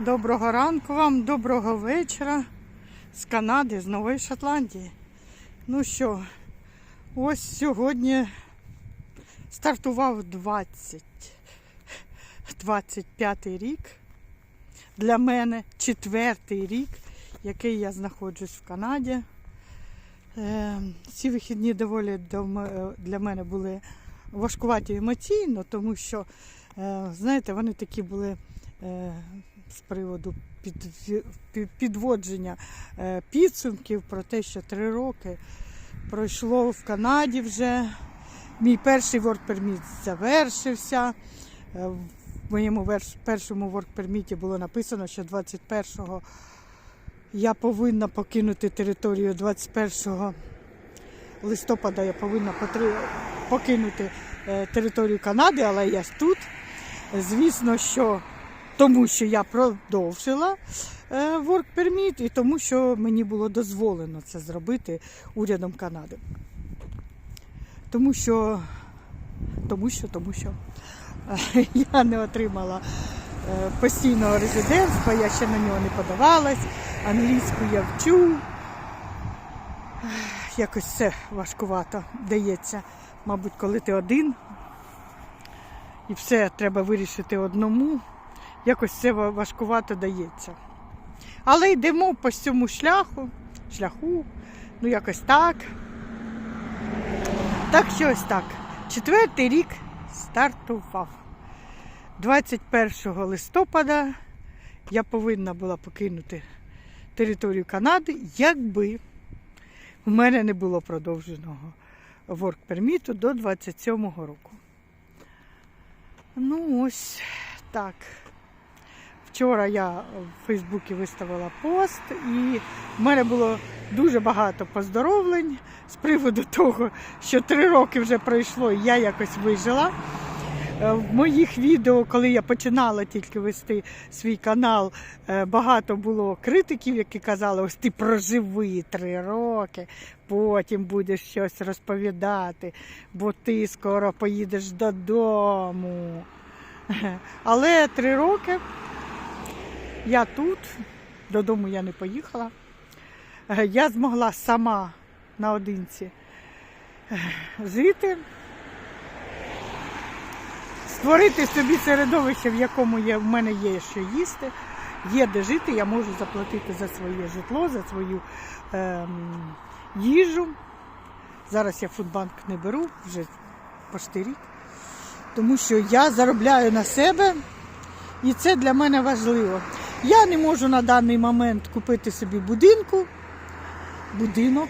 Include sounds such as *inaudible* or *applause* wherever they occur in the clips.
Доброго ранку вам, доброго вечора з Канади, з Нової Шотландії. Ну що, ось сьогодні стартував 20, 25 рік. Для мене четвертий рік, який я знаходжусь в Канаді. Е, Ці вихідні доволі для мене були важкуваті емоційно, тому що, е, знаєте, вони такі були е, з приводу під, під- підводження е, підсумків про те, що три роки пройшло в Канаді вже. Мій перший permit завершився. Е, В моєму першому permit було написано, що 21-го я повинна покинути територію 21 листопада я повинна покинути е, територію Канади, але я ж тут. Звісно, що тому що я продовжила е, work permit і тому, що мені було дозволено це зробити урядом Канади. Тому що, тому що, тому що е, *laughs* я не отримала е, постійного резидентства, я ще на нього не подавалась, англійську я вчу. Якось це важкувато дається. Мабуть, коли ти один і все треба вирішити одному, якось це важкувато дається. Але йдемо по цьому шляху, шляху, ну якось так. Так що ось так. Четвертий рік стартував. 21 листопада я повинна була покинути територію Канади, якби у мене не було продовженого permit до 27-го року. Ну, ось так. Вчора я в Фейсбуці виставила пост, і в мене було дуже багато поздоровлень з приводу того, що три роки вже пройшло, і я якось вижила. Е, В моїх відео, коли я починала тільки вести свій канал, е, багато було критиків, які казали, ось ти проживи три роки, потім будеш щось розповідати, бо ти скоро поїдеш додому. *laughs* Але три роки я тут, додому я не поїхала. Е, Я змогла сама наодинці е, жити, створити собі середовище, в якому є, в мене є що їсти, є де жити, я можу заплатити за своє житло, за свою ем, їжу. Зараз я фудбанк не беру вже почти рік, тому що я заробляю на себе, і це для мене важливо. Я не можу на даний момент купити собі будинку, будинок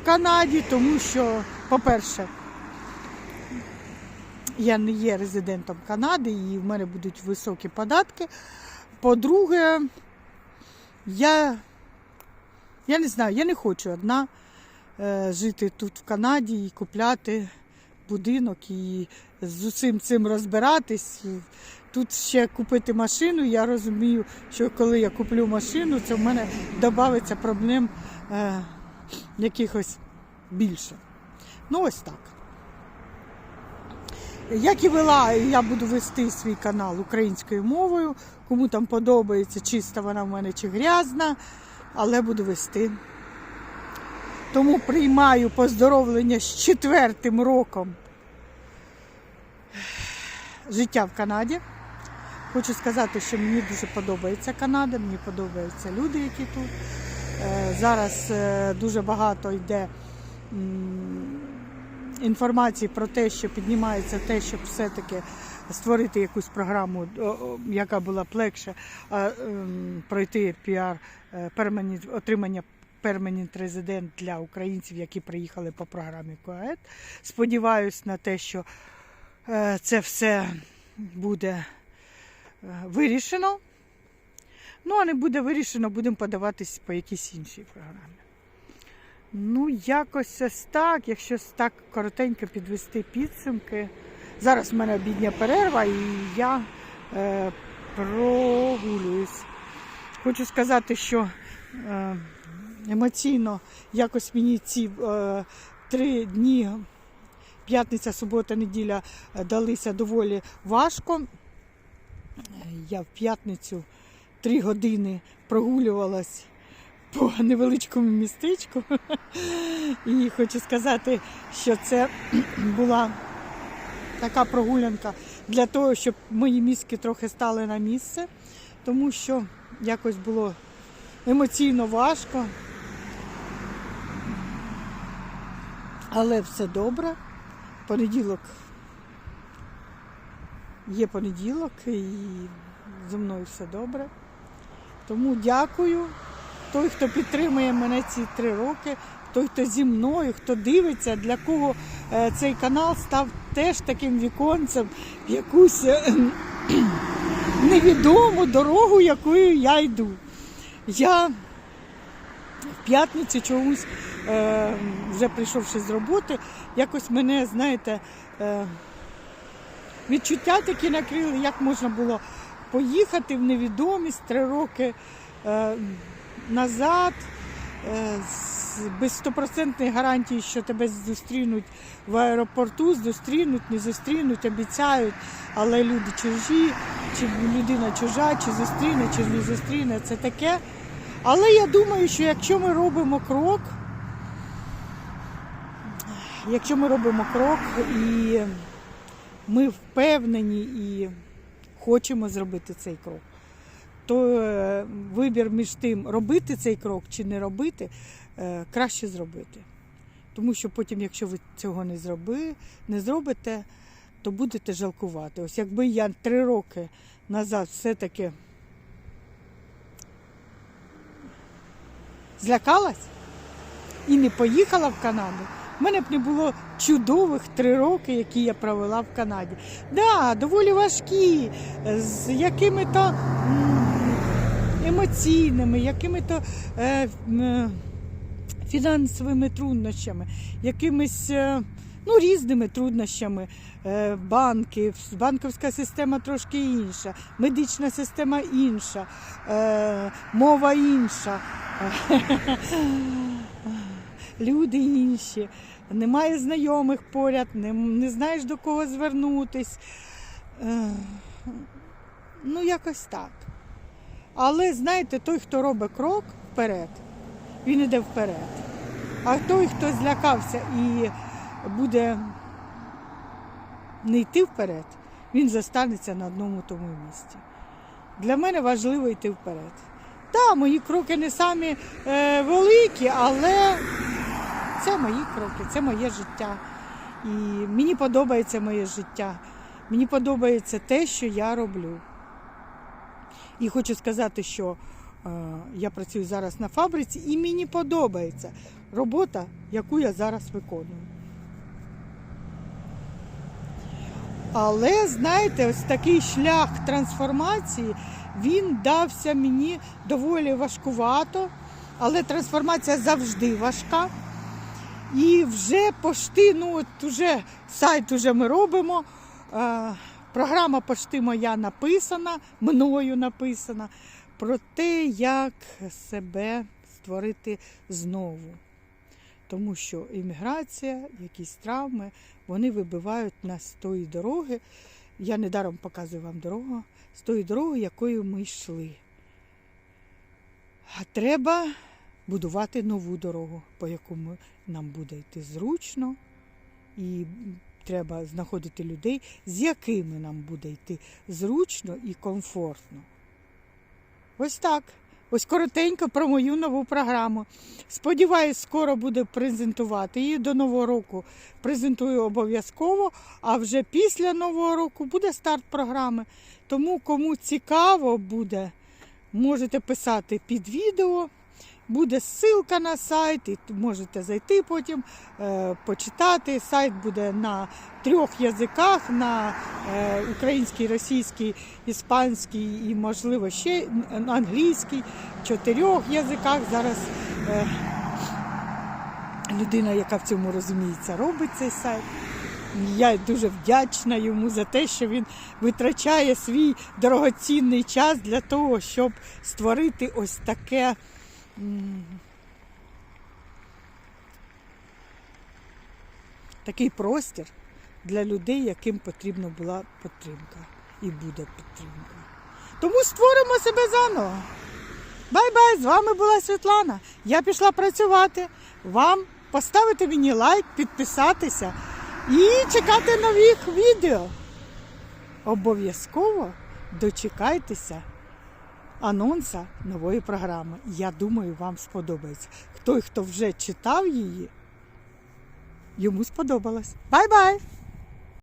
в Канаді, тому що, по-перше, я не є резидентом Канади і в мене будуть високі податки. По-друге, я, я не знаю, я не хочу одна е, жити тут в Канаді і купляти будинок і з усім цим розбиратись. Тут ще купити машину, я розумію, що коли я куплю машину, це в мене додається проблем е, якихось більше. Ну, ось так. Як і вела, я буду вести свій канал українською мовою. Кому там подобається, чиста вона в мене чи грязна, але буду вести. Тому приймаю поздоровлення з четвертим роком життя в Канаді. Хочу сказати, що мені дуже подобається Канада, мені подобаються люди, які тут. Е, Зараз е, дуже багато йде інформації про те, що піднімається те, щоб все-таки створити якусь програму, яка була б легше ем, пройти піар е, отримання перманент резидент для українців, які приїхали по програмі КОЕД. Сподіваюсь на те, що це все буде вирішено. Ну, а не буде вирішено, будемо подаватись по якійсь іншій програмі. Ну, якось ось так, якщо так коротенько підвести підсумки. Зараз в мене обідня перерва і я е, прогулююсь. Хочу сказати, що е, емоційно якось мені ці е, три дні, п'ятниця, субота, неділя, е, далися доволі важко. Я в п'ятницю три години прогулювалась по невеличкому містечку. І хочу сказати, що це була така прогулянка для того, щоб мої мізки трохи стали на місце, тому що якось було емоційно важко. Але все добре. Понеділок є понеділок і зі мною все добре. Тому дякую. Той, хто підтримує мене ці три роки, той, хто зі мною, хто дивиться, для кого е, цей канал став теж таким віконцем якусь е, *clears throat* невідому дорогу, якою я йду. Я в п'ятницю чомусь, е, вже прийшовши з роботи, якось мене, знаєте, відчуття такі накрили, як можна було поїхати в невідомість три роки е, назад. е, з- Без стопроцентної гарантії, що тебе зустрінуть в аеропорту, зустрінуть, не зустрінуть, обіцяють, але люди чужі, чи людина чужа, чи зустріне, чи не зустріне, це таке. Але я думаю, що якщо ми робимо крок, якщо ми робимо крок і ми впевнені і хочемо зробити цей крок, то е, вибір між тим, робити цей крок чи не робити, е, краще зробити. Тому що потім, якщо ви цього не, зроби, не зробите, то будете жалкувати. Ось якби я три роки назад все-таки злякалась і не поїхала в Канаду, в мене б не було чудових три роки, які я провела в Канаді. Да, доволі важкі, з якими-то емоційними, якими-то е, м, фінансовими труднощами, якимись е, ну, різними труднощами. Е, Банки, банківська система трошки інша, медична система інша, е, мова інша, *laughs* люди інші. Немає знайомих поряд, не, не знаєш до кого звернутись. Е, Ну, якось так. Але знаєте, той, хто робить крок вперед, він іде вперед. А той, хто злякався і буде не йти вперед, він застанеться на одному тому місці. Для мене важливо йти вперед. Так, мої кроки не самі е, великі, але це мої кроки, це моє життя. І мені подобається моє життя. Мені подобається те, що я роблю. І хочу сказати, що е, я працюю зараз на фабриці, і мені подобається робота, яку я зараз виконую. Але знаєте, ось такий шлях трансформації він дався мені доволі важкувато, але трансформація завжди важка. І вже пошти, ну от уже сайт уже ми робимо. Е, програма пошти моя написана, мною написана про те, як себе створити знову. Тому що імміграція, якісь травми, вони вибивають нас з тої дороги. Я недаром показую вам дорогу, з тої дороги, якою ми йшли. А треба будувати нову дорогу, по якому нам буде йти зручно, і треба знаходити людей, з якими нам буде йти зручно і комфортно. Ось так. Ось коротенько про мою нову програму. Сподіваюсь, скоро буду презентувати її до Нового року. Презентую обов'язково, а вже після Нового року буде старт програми. Тому, кому цікаво буде, можете писати під відео. Буде ссылка на сайт, і можете зайти потім, е, почитати. Сайт буде на трьох язиках: на е, український, російський, іспанський і, можливо, ще англійський, чотирьох язиках. Зараз е, людина, яка в цьому розуміється, робить цей сайт. Я дуже вдячна йому за те, що він витрачає свій дорогоцінний час для того, щоб створити ось таке. Такий простір для людей, яким потрібна була підтримка і буде підтримка. Тому створимо себе заново. Бай-бай! З вами була Світлана. Я пішла працювати. Вам поставити мені лайк, підписатися і чекати нових відео. Обов'язково дочекайтеся анонса нової програми. Я думаю, вам сподобається. Той, хто вже читав її, йому сподобалось. Бай-бай!